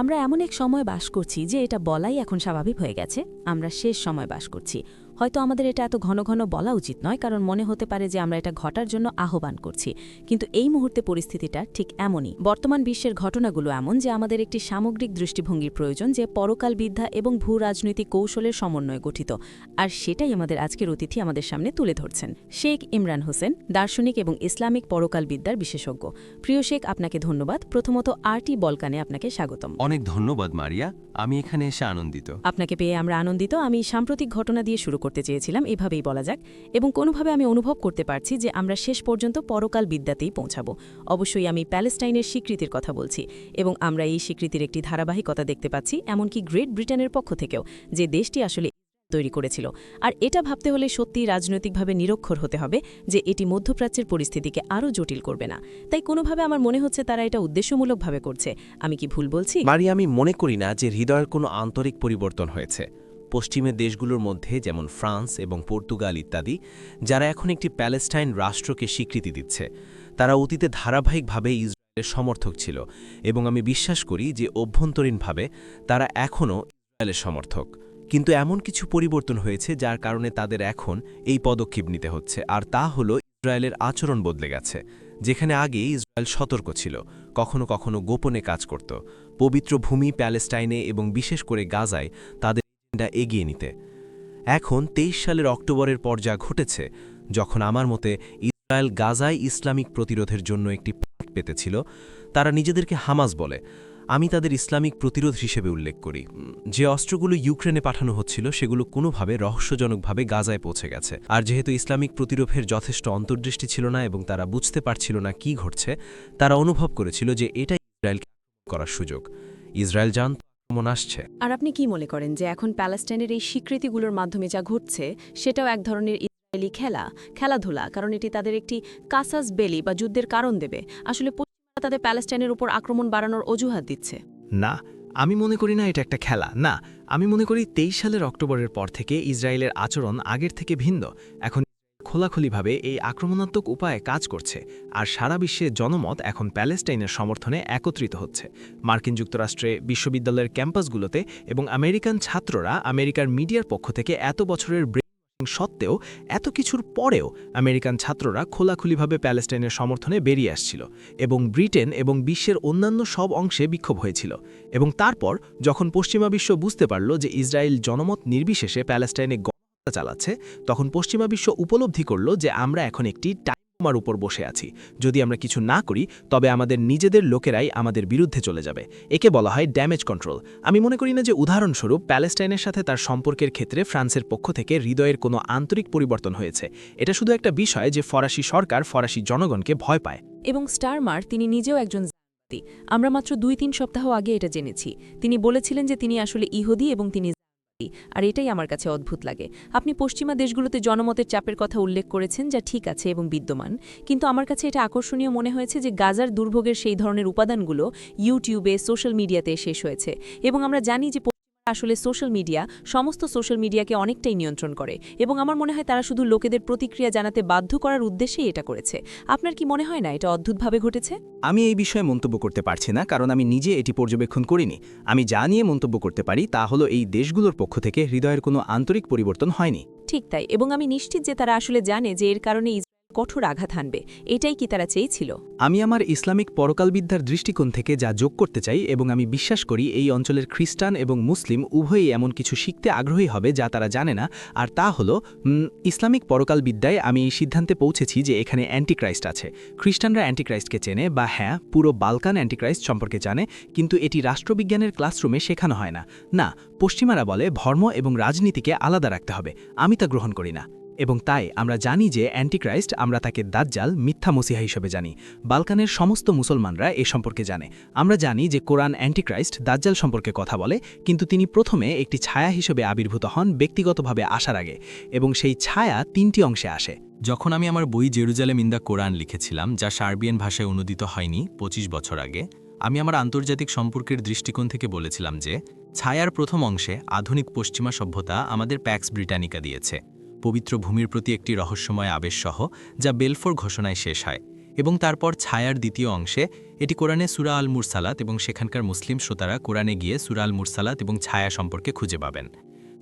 আমরা এমন এক সময় বাস করছি যে এটা বলাই এখন স্বাভাবিক হয়ে গেছে। আমরা শেষ সময় বাস করছি। হয়তো আমাদের এটা এত ঘন ঘন বলা উচিত নয় কারণ মনে হতে পারে যে আমরা এটা ঘটার জন্য আহ্বান করছি। কিন্তু এই মুহূর্তে পরিস্থিতিটা ঠিক এমনই। বর্তমান বিশ্বের ঘটনাগুলো এমন যে আমাদের একটি সামগ্রিক দৃষ্টিভঙ্গির প্রয়োজন যে পরকাল বিদ্যা এবং ভূ রাজনৈতিক কৌশলের সমন্বয়ে গঠিত। আর সেটাই আমাদের আজকের অতিথি আমাদের সামনে তুলে ধরছেন। শেখ ইমরান হোসেন দার্শনিক এবং ইসলামিক পরকাল বিদ্যার বিশেষজ্ঞ। প্রিয় শেখ আপনাকে ধন্যবাদ। প্রথমত আরটি বলকানে আপনাকে স্বাগতম। অনেক ধন্যবাদ মারিয়া। আমি এখানে এসে আনন্দিত। আপনাকে পেয়ে আমরা আনন্দিত। আমি সাম্প্রতিক ঘটনা দিয়ে শুরু করতে চেয়েছিলাম, এভাবেই বলা যাক। এবং কোনোভাবে আমি অনুভব করতে পারছি যে আমরা শেষ পর্যন্ত পরকাল বিদ্যাতেই পৌঁছাবো। অবশ্যই আমি প্যালেস্টাইনের স্বীকৃতির কথা বলছি এবং আমরা এই স্বীকৃতির একটি ধারাবাহিকতা দেখতে পাচ্ছি, এমনকি গ্রেট ব্রিটেনের পক্ষ থেকেও, যে দেশটি আসলে তৈরি করেছিল। আর এটা ভাবতে হলে সত্যি রাজনৈতিকভাবে নিরক্ষর হতে হবে যে এটি মধ্যপ্রাচ্যের পরিস্থিতিকে আরও জটিল করবে না। তাই কোনোভাবে আমার মনে হচ্ছে তারা এটা উদ্দেশ্যমূলকভাবে করছে। আমি কি ভুল বলছি? মারি আমি মনে করি না যে হৃদয়ের কোনো আন্তরিক পরিবর্তন হয়েছে। পশ্চিমের দেশগুলোর মধ্যে, যেমন ফ্রান্স এবং পর্তুগাল ইত্যাদি, যারা এখন একটি প্যালেস্টাইন রাষ্ট্রকে স্বীকৃতি দিচ্ছে। তারা অতীতে ধারাবাহিকভাবে ইসরায়েলের সমর্থক ছিল এবং আমি বিশ্বাস করি যে অভ্যন্তরীণভাবে তারা এখনও ইসরায়েলের সমর্থক। কিন্তু এমন কিছু পরিবর্তন হয়েছে যার কারণে তাদের এখন এই পদক্ষেপ নিতে হচ্ছে। আর তা হল ইসরায়েলের আচরণ বদলে গেছে, যেখানে আগে ইসরায়েল সতর্ক ছিল, কখনো কখনো গোপনে কাজ করত। পবিত্র ভূমি প্যালেস্টাইনে এবং বিশেষ করে গাজায় তাদের এজেন্ডা এগিয়ে নিতে। এখন তেইশ সালের অক্টোবরের পর যা ঘটেছে, যখন আমার মতে ইসরায়েল গাজায় ইসলামিক প্রতিরোধের জন্য একটি ফাঁক পেতেছিল, তারা নিজেদেরকে হামাস বলে। আমি তাদের ইসলামিক প্রতিরোধ হিসেবে উল্লেখ করি। যে অস্ত্রগুলো ইউক্রেনে পাঠানো হচ্ছিল, সেগুলো কোনোভাবে রহস্যজনকভাবে গাজায় পৌঁছে গেছে। আর যেহেতু ইসলামিক প্রতিরোধের যথেষ্ট অন্তর্দৃষ্টি ছিল না এবং তারা বুঝতে পারছিল না কি ঘটছে, তারা অনুভব করেছিল যে এটাই ইসরায়েলকে করার সুযোগ। ইসরায়েল জান আক্রমণ আসছে। আর আপনি কি মনে করেন যে এখন প্যালেস্টাইনের এই স্বীকৃতিগুলোর মাধ্যমে যা ঘটছে সেটাও এক ধরনের ইসরায়েলি খেলা? খেলাধুলা কারণ এটি তাদের একটি কাসাস বেলি বা যুদ্ধের কারণ দেবে। আসলে তাদের প্যালেস্টাইনের উপর আক্রমণ বাড়ানোর অজুহাত দিচ্ছে। না আমি মনে করি না এটা একটা খেলা। না আমি মনে করি তেইশ সালের অক্টোবরের পর থেকে ইসরায়েলের আচরণ আগের থেকে ভিন্ন। এখন খোলাখুলিভাবে এই আক্রমণাত্মক উপায়ে কাজ করছে, আর সারা বিশ্বে জনমত এখন প্যালেস্টাইনের সমর্থনে একত্রিত হচ্ছে। মার্কিন যুক্তরাষ্ট্রে বিশ্ববিদ্যালয়ের ক্যাম্পাসগুলোতে এবং আমেরিকান ছাত্ররা আমেরিকার মিডিয়ার পক্ষ থেকে এত বছরের সত্ত্বেও এত কিছুর পরেও আমেরিকান ছাত্ররা খোলাখুলিভাবে প্যালেস্টাইনের সমর্থনে বেরিয়ে আসছিল এবং ব্রিটেন এবং বিশ্বের অন্যান্য সব অংশে বিক্ষোভ হয়েছিল। এবং তারপর যখন পশ্চিমা বিশ্ব বুঝতে পারল যে ইসরায়েল জনমত নির্বিশেষে প্যালেস্টাইনে চালাচ্ছে, তখন পশ্চিমা বিশ্ব উপলব্ধি করল যে আমরা এখন একটি টাইমার উপর বসে আছি। যদি আমরা কিছু না করি, তবে আমাদের নিজেদের লোকেরাই আমাদের বিরুদ্ধে চলে যাবে। একে বলা হয় ড্যামেজ কন্ট্রোল। আমি মনে করি না যে উদাহরণস্বরূপ প্যালেস্টাইনের সাথে তার সম্পর্কের ক্ষেত্রে ফ্রান্সের পক্ষ থেকে হৃদয়ের কোনো আন্তরিক পরিবর্তন হয়েছে। এটা শুধু একটা বিষয় যে ফরাসি সরকার ফরাসি জনগণকে ভয় পায়। এবং স্টারমার তিনি নিজেও একজন আমরা মাত্র দুই তিন সপ্তাহ আগে এটা জেনেছি। তিনি বলেছিলেন যে তিনি আসলে ইহুদি এবং তিনি। আর এটাই আমার কাছে অদ্ভুত লাগে। আপনি পশ্চিমা দেশগুলোতে জনমতের চাপের কথা উল্লেখ করেছেন, যা ঠিক আছে এবং বিদ্যমান। কিন্তু আমার কাছে এটা আকর্ষণীয় মনে হয়েছে যে গাজার দুর্ভোগের সেই ধরনের উপাদানগুলো ইউটিউবে, সোশ্যাল মিডিয়াতে শেষ হয়েছে। এবং আমরা জানি যে আসলে সোশ্যাল মিডিয়া সমস্ত সোশ্যাল মিডিয়াকে অনেকটাই নিয়ন্ত্রণ করে এবং আমার মনে হয় তারা শুধু লোকেদের প্রতিক্রিয়া জানাতে বাধ্য করার উদ্দেশ্যেই এটা করেছে। আপনার কি মনে হয় না এটা অদ্ভুতভাবে ঘটেছে? আমি এই বিষয়ে মন্তব্য করতে পারছি না কারণ আমি নিজে এটি পর্যবেক্ষণ করিনি। আমি যা নিয়ে মন্তব্য করতে পারি তা হলো এই দেশগুলোর পক্ষ থেকে হৃদয়ের কোনো আন্তরিক পরিবর্তন হয়নি। ঠিক তাই এবং আমি নিশ্চিত যে তারা আসলে জানে যে এর কারণে কঠোর আঘাত হানবে। এটাই কি তারা চেয়েছিল? আমি আমার ইসলামিক পরকালবিদ্যার দৃষ্টিকোণ থেকে যা যোগ করতে চাই এবং আমি বিশ্বাস করি এই অঞ্চলের খ্রিস্টান এবং মুসলিম উভয়ই এমন কিছু শিখতে আগ্রহী হবে যা তারা জানে না। আর তা হলো ইসলামিক পরকালবিদ্যায় আমি এই সিদ্ধান্তে পৌঁছেছি যে এখানে অ্যান্টিক্রাইস্ট আছে। খ্রিস্টানরা অ্যান্টিক্রাইস্টকে চেনে বা হ্যাঁ পুরো বালকান অ্যান্টিক্রাইস্ট সম্পর্কে জানে, কিন্তু এটি রাষ্ট্রবিজ্ঞানের ক্লাসরুমে শেখানো হয় না। না, পশ্চিমারা বলে ধর্ম এবং রাজনীতিকে আলাদা রাখতে হবে। আমি তা গ্রহণ করি না। এবং তাই আমরা জানি যে অ্যান্টিক্রাইস্ট, আমরা তাকে দাজ্জাল, মিথ্যা মসিহা হিসেবে জানি। বালকানের সমস্ত মুসলমানরা এ সম্পর্কে জানে। আমরা জানি যে কোরআন অ্যান্টিক্রাইস্ট দাজ্জাল সম্পর্কে কথা বলে, কিন্তু তিনি প্রথমে একটি ছায়া হিসেবে আবির্ভূত হন ব্যক্তিগতভাবে আসার আগে এবং সেই ছায়া তিনটি অংশে আসে। যখন আমি আমার বই জেরুজালেম ইন কোরআন লিখেছিলাম, যা সার্বিয়ান ভাষায় অনুদিত হয়নি ২৫ বছর আগে, আমি আমার আন্তর্জাতিক সম্পর্কের দৃষ্টিকোণ থেকে বলেছিলাম যে, ছায়ার প্রথম অংশে আধুনিক পশ্চিমা সভ্যতা আমাদের প্যাক্স ব্রিটানিকা দিয়েছে। পবিত্র ভূমির প্রতি একটি রহস্যময় আবেশসহ, যা বেলফোর ঘোষণায় শেষ হয়, এবং তারপর ছায়ার দ্বিতীয় অংশে, এটি কোরআনে সুরা আল মুরসালাত এবং সেখানকার মুসলিম শ্রোতারা কোরআনে গিয়ে সুরা আল মুরসালাত এবং ছায়া সম্পর্কে খুঁজে পাবেন।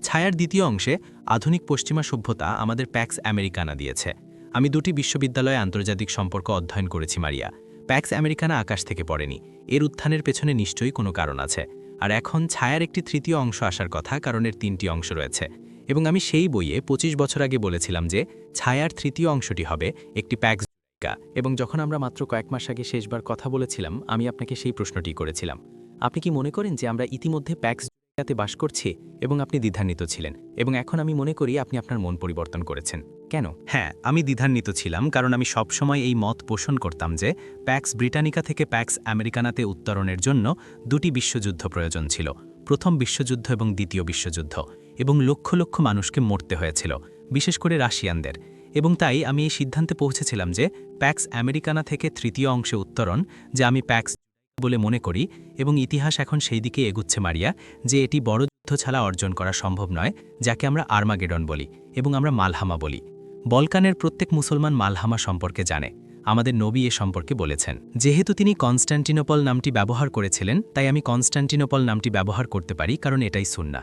ছায়ার দ্বিতীয় অংশে, আধুনিক পশ্চিমা সভ্যতা আমাদের প্যাক্স আমেরিকানা দিয়েছে। আমি দুটি বিশ্ববিদ্যালয়ে আন্তর্জাতিক সম্পর্ক অধ্যয়ন করেছি, মারিয়া। প্যাক্স আমেরিকানা আকাশ থেকে পড়েনি। এর উত্থানের পেছনে নিশ্চয়ই কোনো কারণ আছে। আর এখন ছায়ার একটি তৃতীয় অংশ আসার কথা কারণ এর তিনটি অংশ রয়েছে। এবং আমি সেই বইয়ে ২৫ বছর আগে বলেছিলাম যে ছায়ার তৃতীয় অংশটি হবে একটি প্যাক্স এবং যখন আমরা মাত্র কয়েক মাস আগে শেষবার কথা বলেছিলাম, আমি আপনাকে সেই প্রশ্নটি করেছিলাম। আপনি কি মনে করেন যে আমরা ইতিমধ্যে প্যাক্স জায়গাতে বাস করছি এবং আপনি দ্বিধান্বিত ছিলেন? এবং এখন আমি মনে করি আপনি আপনার মন পরিবর্তন করেছেন। কেন? হ্যাঁ আমি দ্বিধান্বিত ছিলাম কারণ আমি সবসময় এই মত পোষণ করতাম যে প্যাক্স ব্রিটানিকা থেকে প্যাক্স আমেরিকানাতে উত্তরণের জন্য দুটি বিশ্বযুদ্ধ প্রয়োজন ছিল। প্রথম বিশ্বযুদ্ধ এবং দ্বিতীয় বিশ্বযুদ্ধ। এবং লক্ষ লক্ষ মানুষকে মরতে হয়েছিল, বিশেষ করে রাশিয়ানদের। এবং তাই আমি এই সিদ্ধান্তে পৌঁছেছিলাম যে প্যাক্স আমেরিকানা থেকে তৃতীয় অংশে উত্তরণ, যে আমি প্যাক্স বলে মনে করি এবং ইতিহাস এখন সেই দিকে এগুচ্ছে মারিয়া, যে এটি বড় যুদ্ধ ছাড়া অর্জন করা সম্ভব নয়, যাকে আমরা আর্মাগেডন বলি এবং আমরা মালহামা বলি। বলকানের প্রত্যেক মুসলমান মালহামা সম্পর্কে জানে, আমাদের নবী এ সম্পর্কে বলেছেন। যেহেতু তিনি কনস্ট্যান্টিনোপল নামটি ব্যবহার করেছিলেন, তাই আমি কনস্ট্যান্টিনোপল নামটি ব্যবহার করতে পারি, কারণ এটাই সুন্না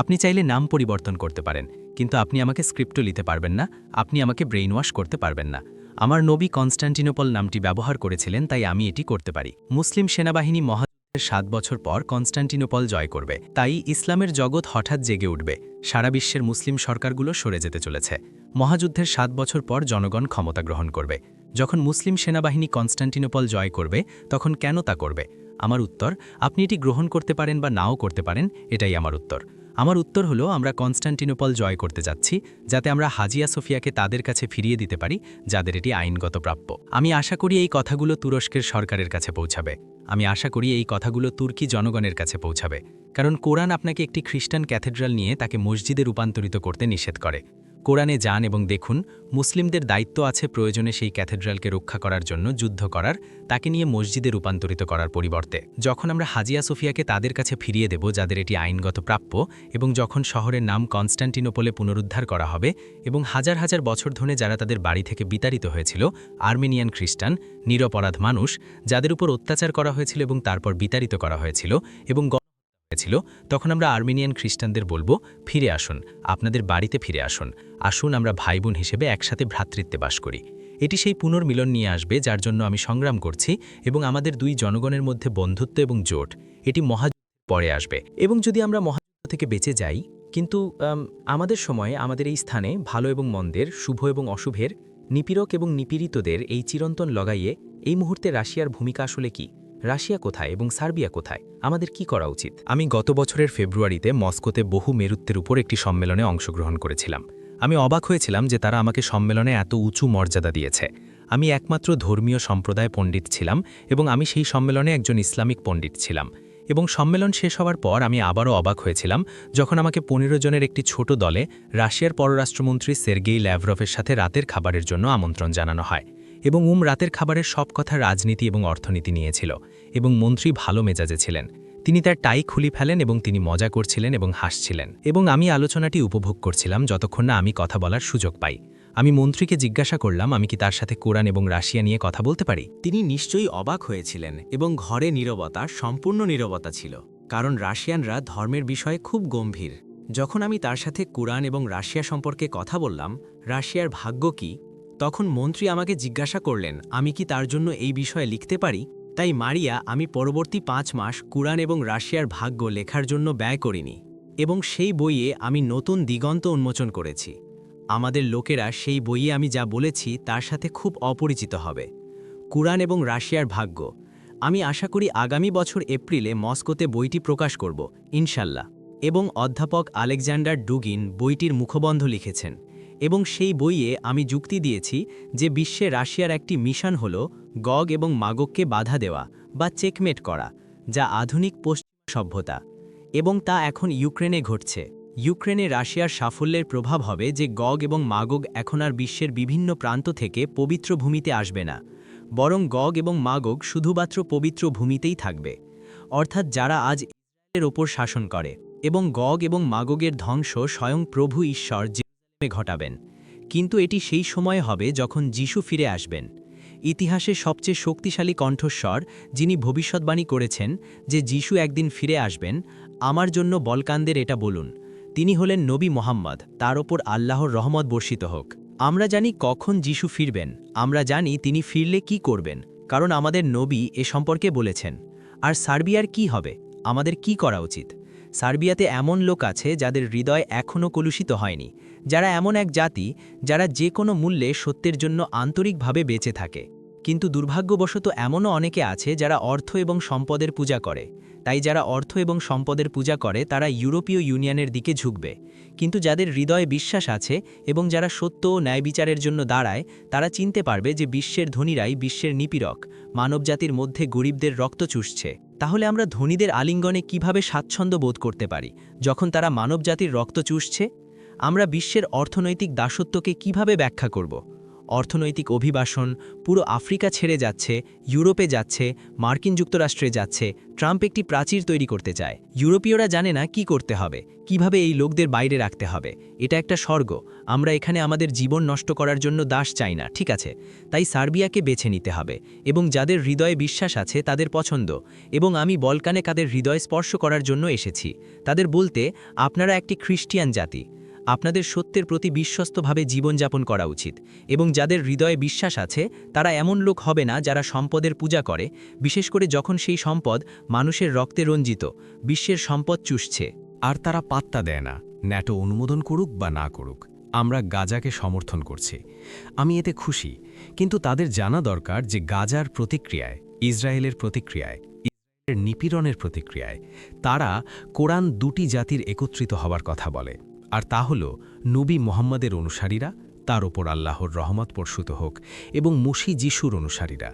আপনি চাইলে নাম পরিবর্তন করতে পারেন, কিন্তু আপনি আমাকে স্ক্রিপ্টও নিতে পারবেন না, আপনি আমাকে ব্রেইন ওয়াশ করতে পারবেন না। আমার নবী কনস্ট্যান্টিনোপল নামটি ব্যবহার করেছিলেন, তাই আমি এটি করতে পারি। মুসলিম সেনাবাহিনী মহাযুদ্ধের সাত বছর পর কনস্ট্যান্টিনোপল জয় করবে, তাই ইসলামের জগৎ হঠাৎ জেগে উঠবে, সারা বিশ্বের মুসলিম সরকারগুলো সরে যেতে চলেছে। মহাযুদ্ধের সাত বছর পর জনগণ ক্ষমতা গ্রহণ করবে। যখন মুসলিম সেনাবাহিনী কনস্ট্যান্টিনোপল জয় করবে, তখন কেন তা করবে? আমার উত্তর, আপনি এটি গ্রহণ করতে পারেন বা নাও করতে পারেন, এটাই আমার উত্তর। আমার উত্তর হলো, আমরা কনস্ট্যান্টিনোপল জয় করতে যাচ্ছি, যাতে আমরা হাজিয়া সোফিয়াকে তাদের কাছে ফিরিয়ে দিতে পারি, যাদের এটি আইনগত প্রাপ্য। আমি আশা করি এই কথাগুলো তুরস্কের সরকারের কাছে পৌঁছাবে। আমি আশা করি এই কথাগুলো তুর্কি জনগণের কাছে পৌঁছাবে। কারণ কোরআন আপনাকে একটি খ্রিস্টান ক্যাথেড্রাল নিয়ে তাকে মসজিদে রূপান্তরিত করতে নিষেধ করে। কোরআনে যান এবং দেখুন, মুসলিমদের দায়িত্ব আছে প্রয়োজনে সেই ক্যাথেড্রালকে রক্ষা করার জন্য যুদ্ধ করার, তাকে নিয়ে মসজিদে রূপান্তরিত করার পরিবর্তে। যখন আমরা হাজিয়া সোফিয়াকে তাদের কাছে ফিরিয়ে দেব, যাদের এটি আইনগত প্রাপ্য, এবং যখন শহরের নাম কনস্ট্যান্টিনোপলে পুনরুদ্ধার করা হবে, এবং হাজার হাজার বছর ধরে যারা তাদের বাড়ি থেকে বিতাড়িত হয়েছিল, আর্মেনিয়ান খ্রিস্টান, নিরপরাধ মানুষ, যাদের উপর অত্যাচার করা হয়েছিল এবং তারপর বিতাড়িত করা হয়েছিল, এবং হয়েছিল তখন আমরা আর্মেনিয়ান খ্রিস্টানদের বলব ফিরে আসুন আপনাদের বাড়িতে ফিরে আসুন। আসুন আমরা ভাই বোন হিসেবে একসাথে ভ্রাতৃত্বে বাস করি। এটি সেই পুনর্মিলন নিয়ে আসবে যার জন্য আমি সংগ্রাম করছি এবং আমাদের দুই জনগণের মধ্যে বন্ধুত্ব এবং জোট এটি মহাযুদ্ধ পরে আসবে। এবং যদি আমরা মহাযুদ্ধ থেকে বেঁচে যাই কিন্তু আম, আমাদের সময়ে আমাদের এই স্থানে ভালো এবং মন্দের শুভ এবং অশুভের নিপীড়ক এবং নিপীড়িতদের এই চিরন্তন লগাইয়ে এই মুহূর্তে রাশিয়ার ভূমিকা আসলে কি? রাশিয়া কোথায় এবং সার্বিয়া কোথায়? আমাদের কি করা উচিত? আমি গত বছরের ফেব্রুয়ারিতে মস্কোতে বহু মেরুত্বের উপর একটি সম্মেলনে অংশগ্রহণ করেছিলাম। আমি অবাক হয়েছিলাম যে তারা আমাকে সম্মেলনে এত উঁচু মর্যাদা দিয়েছে। আমি একমাত্র ধর্মীয় সম্প্রদায় পণ্ডিত ছিলাম এবং আমি সেই সম্মেলনে একজন ইসলামিক পণ্ডিত ছিলাম। এবং সম্মেলন শেষ হওয়ার পর আমি আবারও অবাক হয়েছিলাম যখন আমাকে পনেরো জনের একটি ছোট দলে রাশিয়ার পররাষ্ট্রমন্ত্রী সের্গেই ল্যাভরফের সাথে রাতের খাবারের জন্য আমন্ত্রণ জানানো হয়। এবং উম রাতের খাবারের সব কথা রাজনীতি এবং অর্থনীতি নিয়েছিল এবং মন্ত্রী ভালো মেজাজে ছিলেন। তিনি তার টাই খুলি ফেলেন এবং তিনি মজা করছিলেন এবং হাসছিলেন। এবং আমি আলোচনাটি উপভোগ করছিলাম যতক্ষণ না আমি কথা বলার সুযোগ পাই। আমি মন্ত্রীকে জিজ্ঞাসা করলাম, আমি কি তার সাথে কোরআন এবং রাশিয়া নিয়ে কথা বলতে পারি? তিনি নিশ্চয়ই অবাক হয়েছিলেন এবং ঘরে নীরবতা, সম্পূর্ণ নীরবতা ছিল, কারণ রাশিয়ানরা ধর্মের বিষয়ে খুব গম্ভীর। যখন আমি তার সাথে কোরআন এবং রাশিয়া সম্পর্কে কথা বললাম, রাশিয়ার ভাগ্য কি? তখন মন্ত্রী আমাকে জিজ্ঞাসা করলেন, আমি কি তার জন্য এই বিষয়ে লিখতে পারি? তাই মারিয়া, আমি পরবর্তী পাঁচ মাস কুরআন এবং রাশিয়ার ভাগ্য লেখার জন্য ব্যয় করিনি এবং সেই বইয়ে আমি নতুন দিগন্ত উন্মোচন করেছি। আমাদের লোকেরা সেই বইয়ে আমি যা বলেছি তার সাথে খুব অপরিচিত হবে। কুরআন এবং রাশিয়ার ভাগ্য। আমি আশা করি আগামী বছর এপ্রিলে মস্কোতে বইটি প্রকাশ করব, ইনশাল্লাহ। এবং অধ্যাপক আলেকজান্ডার ডুগিন বইটির মুখবন্ধ লিখেছেন। এবং সেই বইয়ে আমি যুক্তি দিয়েছি যে বিশ্বে রাশিয়ার একটি মিশন হল গগ এবং মাগককে বাধা দেওয়া বা চেকমেট করা, যা আধুনিক পশ্চিম সভ্যতা, এবং তা এখন ইউক্রেনে ঘটছে। ইউক্রেনে রাশিয়ার সাফল্যের প্রভাব হবে যে গগ এবং মাগগ এখন আর বিশ্বের বিভিন্ন প্রান্ত থেকে পবিত্র ভূমিতে আসবে না, বরং গগ এবং মাগগ শুধুমাত্র পবিত্র ভূমিতেই থাকবে। অর্থাৎ যারা আজ ইসরায়েলের ওপর শাসন করে, এবং গগ এবং মাগগের ধ্বংস স্বয়ং প্রভু ঈশ্বর ঘটাবেন। কিন্তু এটি সেই সময় হবে যখন যিশু ফিরে আসবেন। ইতিহাসে সবচেয়ে শক্তিশালী কণ্ঠস্বর যিনি ভবিষ্যৎবাণী করেছেন যে যিশু একদিন ফিরে আসবেন, আমার জন্য বলকানদের এটা বলুন, তিনি হলেন নবী মোহাম্মদ, তার ওপর আল্লাহর রহমত বর্ষিত হোক। আমরা জানি কখন যিশু ফিরবেন, আমরা জানি তিনি ফিরলে কি করবেন, কারণ আমাদের নবী এ সম্পর্কে বলেছেন। আর সার্বিয়ার কি হবে? আমাদের কি করা উচিত? সার্বিয়াতে এমন লোক আছে যাদের হৃদয় এখনও কলুষিত হয়নি, যারা এমন এক জাতি, যারা যে কোনো মূল্যে সত্যের জন্য আন্তরিকভাবে বেঁচে থাকে। কিন্তু দুর্ভাগ্যবশত এমনও অনেকে আছে যারা অর্থ এবং সম্পদের পূজা করে। তাই যারা অর্থ এবং সম্পদের পূজা করে, তারা ইউরোপীয় ইউনিয়নের দিকে ঝুঁকবে। কিন্তু যাদের হৃদয়ে বিশ্বাস আছে এবং যারা সত্য ও ন্যায় বিচারের জন্য দাঁড়ায়, তারা চিনতে পারবে যে বিশ্বের ধনীরাই বিশ্বের নিপীড়ক, মানবজাতির মধ্যে গরিবদের রক্ত চুষছে। তাহলে আমরা ধনীদের আলিঙ্গনে কীভাবে স্বাচ্ছন্দ্য বোধ করতে পারি, যখন তারা মানবজাতির রক্ত চুষছে? আমরা বিশ্বের অর্থনৈতিক দাসত্বকে কীভাবে ব্যাখ্যা করব? অর্থনৈতিক অভিবাসন, পুরো আফ্রিকা ছেড়ে যাচ্ছে, ইউরোপে যাচ্ছে, মার্কিন যুক্তরাষ্ট্রে যাচ্ছে, ট্রাম্প একটি প্রাচীর তৈরি করতে চায়। ইউরোপীয়রা জানে না কি করতে হবে, কীভাবে এই লোকদের বাইরে রাখতে হবে। এটা একটা স্বর্গ, আমরা এখানে আমাদের জীবন নষ্ট করার জন্য দাস চাই না, ঠিক আছে? তাই সার্বিয়াকে বেছে নিতে হবে, এবং যাদের হৃদয়ে বিশ্বাস আছে তাদের পছন্দ, এবং আমি বলকানে কাদের হৃদয় স্পর্শ করার জন্য এসেছি। তাদের বলতে, আপনারা একটি খ্রিস্টিয়ান জাতি আপনাদের সত্যের প্রতি বিশ্বস্তভাবে জীবনযাপন করা উচিত এবং যাদের হৃদয়ে বিশ্বাস আছে, তারা এমন লোক হবে না যারা সম্পদের পূজা করে, বিশেষ করে যখন সেই সম্পদ মানুষের রক্তে রঞ্জিত, বিশ্বের সম্পদ চুষছে। আর তারা পাত্তা দেয় না, ন্যাটো অনুমোদন করুক বা না করুক, আমরা গাজাকে সমর্থন করছি। আমি এতে খুশি, কিন্তু তাদের জানা দরকার যে গাজার প্রতিক্রিয়ায়, ইসরায়েলের প্রতিক্রিয়ায় নিপীড়নের প্রতিক্রিয়ায়, তারা কোরআন দুটি জাতির একত্রিত হবার কথা বলে। আর তা হল নবী মোহাম্মদের অনুসারীরা, তার ওপর আল্লাহর রহমত বর্ষিত হোক এবং মুশি যিশুর অনুসারীরা।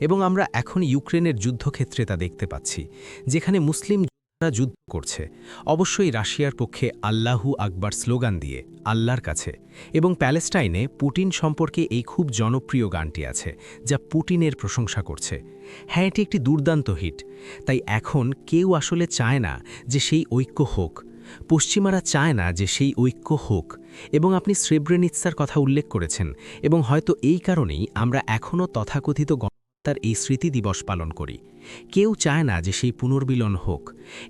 এবং আমরা এখন ইউক্রেনের যুদ্ধক্ষেত্রে তা দেখতে পাচ্ছি, যেখানে মুসলিম যোদ্ধারা যুদ্ধ করছে। অবশ্যই রাশিয়ার পক্ষে আল্লাহু আকবার স্লোগান দিয়ে, আল্লাহর কাছে। এবং প্যালেস্টাইনে পুটিন সম্পর্কে এই খুব জনপ্রিয় গানটি আছে, যা পুটিনের প্রশংসা করছে। হ্যাঁ এটি একটি দুর্দান্ত হিট। তাই এখন কেউ আসলে চায় না যে সেই ঐক্য হোক পশ্চিমারা চায় না যে সেই ঐক্য হোক, এবং আপনি শ্রেব্রেনিৎসার কথা উল্লেখ করেছেন, এবং হয়তো এই কারণেই আমরা এখনও তথাকথিত গণহত্যার এই স্মৃতি দিবস পালন করি। কেউ চায় না যে সেই পুনর্মিলন হোক,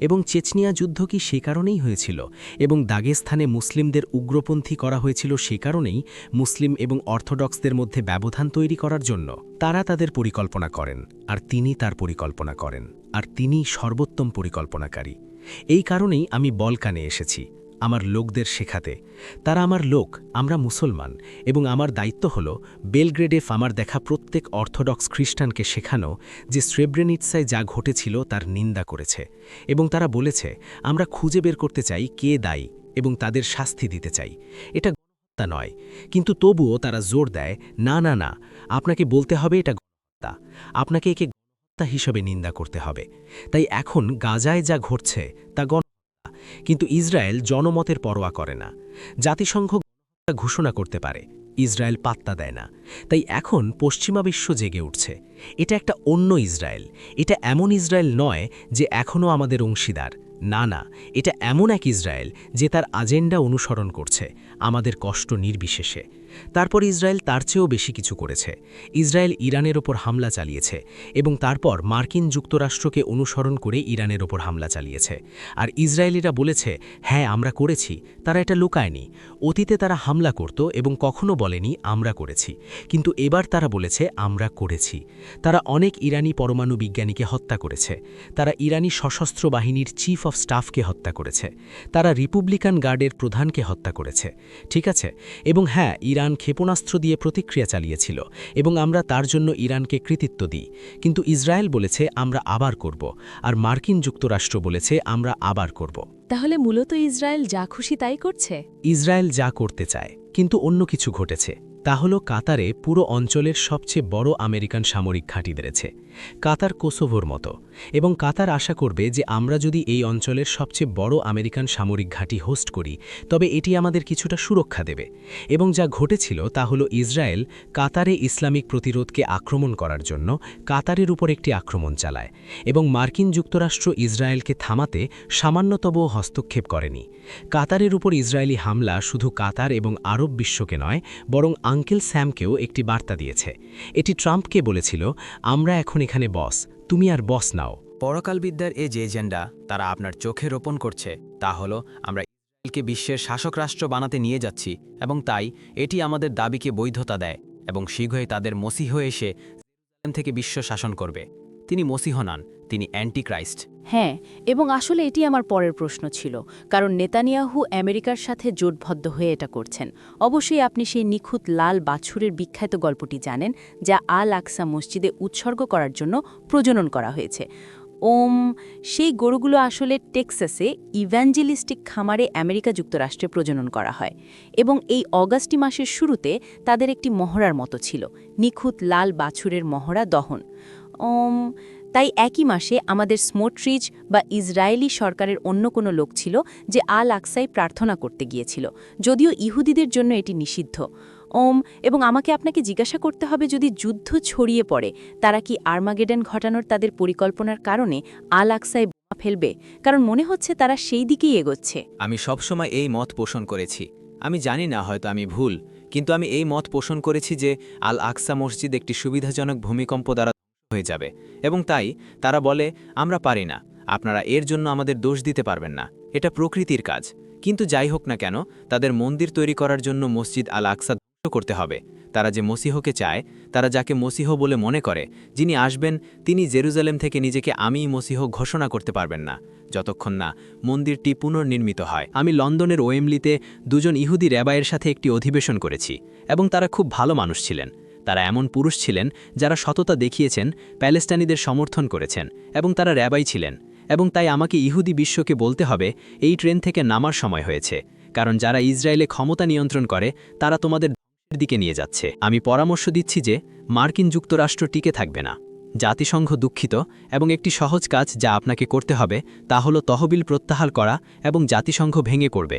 এবং চেচনিয়া যুদ্ধ কি সে কারণেই হয়েছিল, এবং দাগেস্থানে মুসলিমদের উগ্রপন্থী করা হয়েছিল সে কারণেই মুসলিম এবং অর্থোডক্সদের মধ্যে ব্যবধান তৈরি করার জন্য। তারা তাদের পরিকল্পনা করেন, আর তিনি তার পরিকল্পনা করেন, আর তিনি সর্বোত্তম পরিকল্পনাকারী। এই কারণেই আমি বলকানে এসেছি, আমার লোকদের শেখাতে। তারা আমার লোক, আমরা মুসলমান, এবং আমার দায়িত্ব হল বেলগ্রেডে আমার দেখা প্রত্যেক অর্থোডক্স খ্রিস্টানকে শেখানো যে শ্রেব্রেনিৎসায় যা ঘটেছিল তার নিন্দা করেছে, এবং তারা বলেছে, আমরা খুঁজে বের করতে চাই কে দায়ী এবং তাদের শাস্তি দিতে চাই। এটা গণহত্যা নয়, কিন্তু তবুও তারা জোর দেয়, না না না, আপনাকে বলতে হবে এটা গণহত্যা। আপনাকে একে গণহত্যা হিসেবে নিন্দা করতে হবে। তাই এখন গাজায় যা ঘটছে, তা গণ কিন্তু ইসরায়েল জনমতের পরোয়া করে না। জাতিসংঘ ঘোষণা করতে পারে, ইসরায়েল পাত্তা দেয় না। তাই এখন পশ্চিমা বিশ্ব জেগে উঠছে। এটা একটা অন্য ইসরায়েল। এটা এমন ইসরায়েল নয় যে এখনও আমাদের অংশীদার। না না, এটা এমন এক ইসরায়েল যে তার আজেন্ডা অনুসরণ করছে, আমাদের কষ্ট নির্বিশেষে। তারপর ইসরায়েল তার চেয়েও বেশি কিছু করেছে। ইসরায়েল ইরানের ওপর হামলা চালিয়েছে এবং তারপর মার্কিন যুক্তরাষ্ট্রকে অনুসরণ করে ইরানের ওপর হামলা চালিয়েছে। আর ইসরায়েলিরা বলেছে হ্যাঁ আমরা করেছি। তারা এটা লুকায়নি। অতীতে তারা হামলা করত এবং কখনো বলেনি, আমরা করেছি। কিন্তু এবার তারা বলেছে, আমরা করেছি। তারা অনেক ইরানি পরমাণু বিজ্ঞানীকে হত্যা করেছে। তারা ইরানি সশস্ত্র বাহিনীর চিফ অফ স্টাফকে হত্যা করেছে। তারা রিপাবলিকান গার্ডের প্রধানকে হত্যা করেছে। ঠিক আছে? এবং হ্যাঁ ইরান ক্ষেপণাস্ত্র দিয়ে প্রতিক্রিয়া চালিয়েছিল এবং আমরা তার জন্য ইরানকে কৃতিত্ব দিই। কিন্তু ইসরায়েল বলেছে আমরা আবার করব। আর মার্কিন যুক্তরাষ্ট্র বলেছে আমরা আবার করব। তাহলে মূলত ইসরায়েল যা খুশি তাই করছে? ইসরায়েল যা করতে চায় কিন্তু অন্য কিছু ঘটেছে। তা হল কাতারে পুরো অঞ্চলের সবচেয়ে বড় আমেরিকান সামরিক ঘাঁটি বেড়েছে কাতার কোসোভোর মতো এবং কাতার আশা করবে যে আমরা যদি এই অঞ্চলের সবচেয়ে বড় আমেরিকান সামরিক ঘাঁটি হোস্ট করি, তবে এটি আমাদের কিছুটা সুরক্ষা দেবে এবং যা ঘটেছিল তা হল ইসরায়েল কাতারে ইসলামিক প্রতিরোধকে আক্রমণ করার জন্য কাতারের উপর একটি আক্রমণ চালায় এবং মার্কিন যুক্তরাষ্ট্র ইসরায়েলকে থামাতে সামান্যতম হস্তক্ষেপ করেনি। কাতারের উপর ইসরায়েলি হামলা শুধু কাতার এবং আরব বিশ্বকে নয়, বরং আঙ্কেল স্যামকেও একটি বার্তা দিয়েছে। এটি ট্রাম্পকে বলেছিল, আমরা এখন এখানে বস, তুমি আর বস নাও। পরকালবিদ্যার এ যে এজেন্ডা, তারা আপনার চোখে রোপণ করছে, তা হল, আমরা ইসরায়েলকে বিশ্বের শাসক রাষ্ট্র বানাতে নিয়ে যাচ্ছি, এবং তাই এটি আমাদের দাবিকে বৈধতা দেয়, এবং শীঘ্রই তাদের মসিহ এসে থেকে বিশ্ব শাসন করবে। তিনি মসিহ নন, তিনি অ্যান্টিক্রাইস্ট। হ্যাঁ এবং আসলে এটি আমার পরের প্রশ্ন ছিল, কারণ নেতানিয়াহু আমেরিকার সাথে জোটবদ্ধ হয়ে এটা করছেন। অবশ্যই আপনি সেই নিখুঁত লাল বাছুরের বিখ্যাত গল্পটি জানেন, যা আল আকসা মসজিদে উৎসর্গ করার জন্য প্রজনন করা হয়েছে। ওম, সেই গরুগুলো আসলে টেক্সাসে ইভ্যাঞ্জেলিস্টিক খামারে আমেরিকা যুক্তরাষ্ট্রে প্রজনন করা হয়, এবং এই অগাস্টি মাসের শুরুতে তাদের একটি মহড়ার মতো ছিল, নিখুঁত লাল বাছুরের মহড়া দহন। ওম। তাই একই মাসে আমাদের স্মোট্রিজ বা ইসরায়েলি সরকারের অন্য কোনো লোক ছিল যে আল আকসাই প্রার্থনা করতে গিয়েছিল, যদিও ইহুদিদের জন্য এটি নিষিদ্ধ। ওম, এবং আমাকে আপনাকে জিজ্ঞাসা করতে হবে যদি যুদ্ধ ছড়িয়ে পড়ে, তারা কি আর্মাগেডেন ঘটানোর তাদের পরিকল্পনার কারণে আল আকসায় বোমা ফেলবে? কারণ মনে হচ্ছে তারা সেই দিকেই এগোচ্ছে। আমি সবসময় এই মত পোষণ করেছি। আমি জানি না হয়তো আমি ভুল, কিন্তু আমি এই মত পোষণ করেছি যে আল আকসা মসজিদ একটি সুবিধাজনক ভূমিকম্প দ্বারা হয়ে যাবে। এবং তাই তারা বলে, আমরা পারি না। আপনারা এর জন্য আমাদের দোষ দিতে পারবেন না। এটা প্রকৃতির কাজ। কিন্তু যাই হোক না কেন, তাদের মন্দির তৈরি করার জন্য মসজিদ আল আকসা ধ্বংস করতে হবে। তারা যে মসিহকে চায়, তারা যাকে মসিহ বলে মনে করে, যিনি আসবেন, তিনি জেরুজালেম থেকে নিজেকে আমিই মসিহ ঘোষণা করতে পারবেন না। যতক্ষণ না মন্দিরটি পুনর্নির্মিত হয়। আমি লন্ডনের ওয়েমলিতে দুজন ইহুদি র্যাবায়ের সাথে একটি অধিবেশন করেছি, এবং তারা খুব ভালো মানুষ ছিলেন। তারা এমন পুরুষ ছিলেন যারা সততা দেখিয়েছেন প্যালেস্টাইনিদের সমর্থন করেছেন এবং তারা র্যাবাই ছিলেন। এবং তাই আমাকে ইহুদি বিশ্বকে বলতে হবে, এই ট্রেন থেকে নামার সময় হয়েছে, কারণ যারা ইসরায়েলে ক্ষমতা নিয়ন্ত্রণ করে, তারা তোমাদের দিকে নিয়ে যাচ্ছে। আমি পরামর্শ দিচ্ছি যে, মার্কিন যুক্তরাষ্ট্র টিকে থাকবে না। জাতিসংঘ দুঃখিত এবং একটি সহজ কাজ যা আপনাকে করতে হবে, তা হল তহবিল প্রত্যাহার করা এবং জাতিসংঘ ভেঙে করবে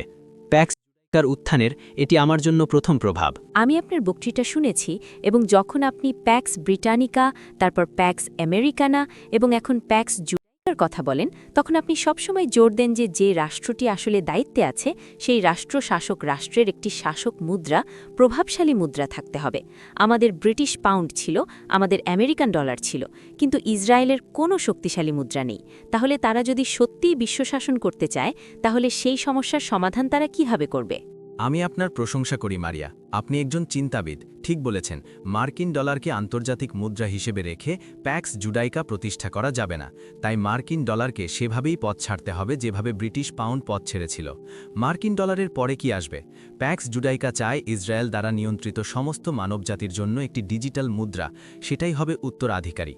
প্যাক্স কার উত্থানের এটি আমার জন্য প্রথম প্রভাব। আমি আপনার বক্তৃতা শুনেছি এবং যখন আপনি প্যাক্স ব্রিটানিকা, তারপর প্যাক্স আমেরিকানা এবং এখন প্যাক্স কথা বলেন, তখন আপনি সবসময় জোর দেন যে যে রাষ্ট্রটি আসলে দায়িত্বে আছে, সেই রাষ্ট্র শাসক রাষ্ট্রের একটি শাসক মুদ্রা, প্রভাবশালী মুদ্রা থাকতে হবে। আমাদের ব্রিটিশ পাউন্ড ছিল, আমাদের আমেরিকান ডলার ছিল, কিন্তু ইসরায়েলের কোনো শক্তিশালী মুদ্রা নেই। তাহলে তারা যদি সত্যিই বিশ্বশাসন করতে চায়, তাহলে সেই সমস্যার সমাধান তারা কীভাবে করবে? আমি আপনার প্রশংসা করি, মারিয়া। আপনি একজন চিন্তাবিদ, ঠিক বলেছেন। মার্কিন ডলারকে আন্তর্জাতিক মুদ্রা হিসেবে রেখে প্যাক্স জুডাইকা প্রতিষ্ঠা করা যাবে না। তাই মার্কিন ডলারকে সেভাবেই পথ ছাড়তে হবে যেভাবে ব্রিটিশ পাউন্ড পথ ছেড়েছিল। মার্কিন ডলারের পরে কি আসবে? প্যাক্স জুডাইকা চায় ইসরায়েল দ্বারা নিয়ন্ত্রিত সমস্ত মানবজাতির জন্য একটি ডিজিটাল মুদ্রা। সেটাই হবে উত্তরাধিকারী।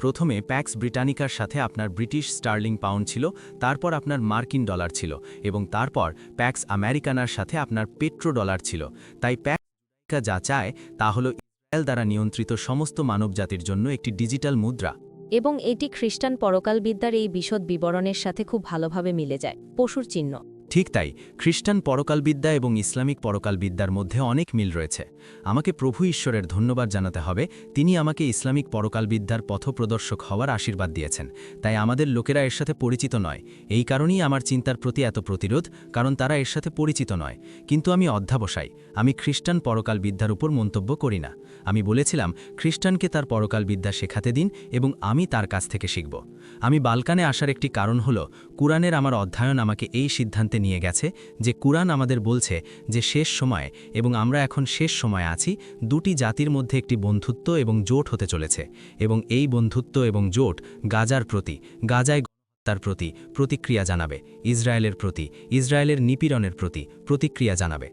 প্রথমে প্যাক্স ব্রিটানিকার সাথে আপনার ব্রিটিশ স্টার্লিং পাউন্ড ছিল, তারপর আপনার মার্কিন ডলার ছিল এবং তারপর প্যাক্স আমেরিকানার সাথে আপনার পেট্রো ডলার ছিল। তাই প্যাক্স যা চায় তা হল ইসরায়েল দ্বারা নিয়ন্ত্রিত সমস্ত মানবজাতির জন্য একটি ডিজিটাল মুদ্রা। এবং এটি খ্রিস্টান পরকালবিদ্যার এই বিশদ বিবরণের সাথে খুব ভালোভাবে মিলে যায়। পশুর চিহ্ন। ঠিক তাই, খ্রিস্টান পরকালবিদ্যা এবং ইসলামিক পরকালবিদ্যার মধ্যে অনেক মিল রয়েছে। আমাকে প্রভু ঈশ্বরের ধন্যবাদ জানাতে হবে, তিনি আমাকে ইসলামিক পরকালবিদ্যার পথপ্রদর্শক হওয়ার আশীর্বাদ দিয়েছেন। তাই আমাদের লোকেরা এর সাথে পরিচিত নয়। এই কারণেই আমার চিন্তার প্রতি এত প্রতিরোধ, কারণ তারা এর সাথে পরিচিত নয়। কিন্তু আমি অধ্যাবসাই আমি খ্রিস্টান পরকালবিদ্যার উপর মন্তব্য করি না। আমি বলেছিলাম, খ্রিস্টানকে তার পরকালবিদ্যা শেখাতে দিন এবং আমি তার কাছ থেকে শিখব। আমি বালকানে আসার একটি কারণ হল, কুরআনের আমার অধ্যয়ন আমাকে এই সিদ্ধান্তে নিয়ে গেছে যে কুরআন আমাদের বলছে যে শেষ সময় এবং আমরা এখন শেষ সময় আছি, দুটি জাতির মধ্যে একটি বন্ধুত্ব এবং জোট হতে চলেছে। এবং এই বন্ধুত্ব এবং জোট গাজার প্রতি, গাজায় তার প্রতি প্রতিক্রিয়া জানাবে, ইসরায়েলের প্রতি, ইসরায়েলের নিপীড়নের প্রতি প্রতিক্রিয়া জানাবে।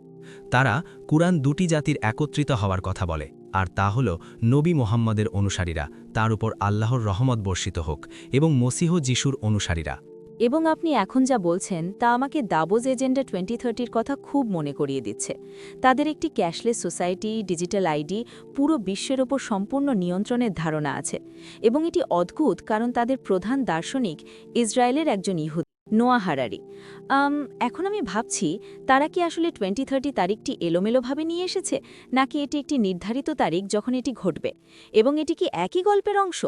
তারা কুরআন দুটি জাতির একত্রিত হওয়ার কথা বলে, আর তা হল নবী মোহাম্মদের অনুসারীরা, তার উপর আল্লাহর রহমত বর্ষিত হোক এবং মসিহ যিশুর অনুসারীরা। এবং আপনি এখন যা বলছেন তা আমাকে দাবোজ এজেন্ডা টোয়েন্টি থার্টির কথা খুব মনে করিয়ে দিচ্ছে। তাদের একটি ক্যাশলেস সোসাইটি, ডিজিটাল আইডি, পুরো বিশ্বের ওপর সম্পূর্ণ নিয়ন্ত্রণের ধারণা আছে এবং এটি অদ্ভুত কারণ তাদের প্রধান দার্শনিক ইসরায়েলের একজন ইহুদ, নোয়া হারারি। এখন আমি ভাবছি, তারা কি আসলে টোয়েন্টি থার্টি তারিখটি এলোমেলোভাবে নিয়ে এসেছে? নাকি এটি একটি নির্ধারিত তারিখ যখন এটি ঘটবে? এবং এটি কি একই গল্পের অংশ?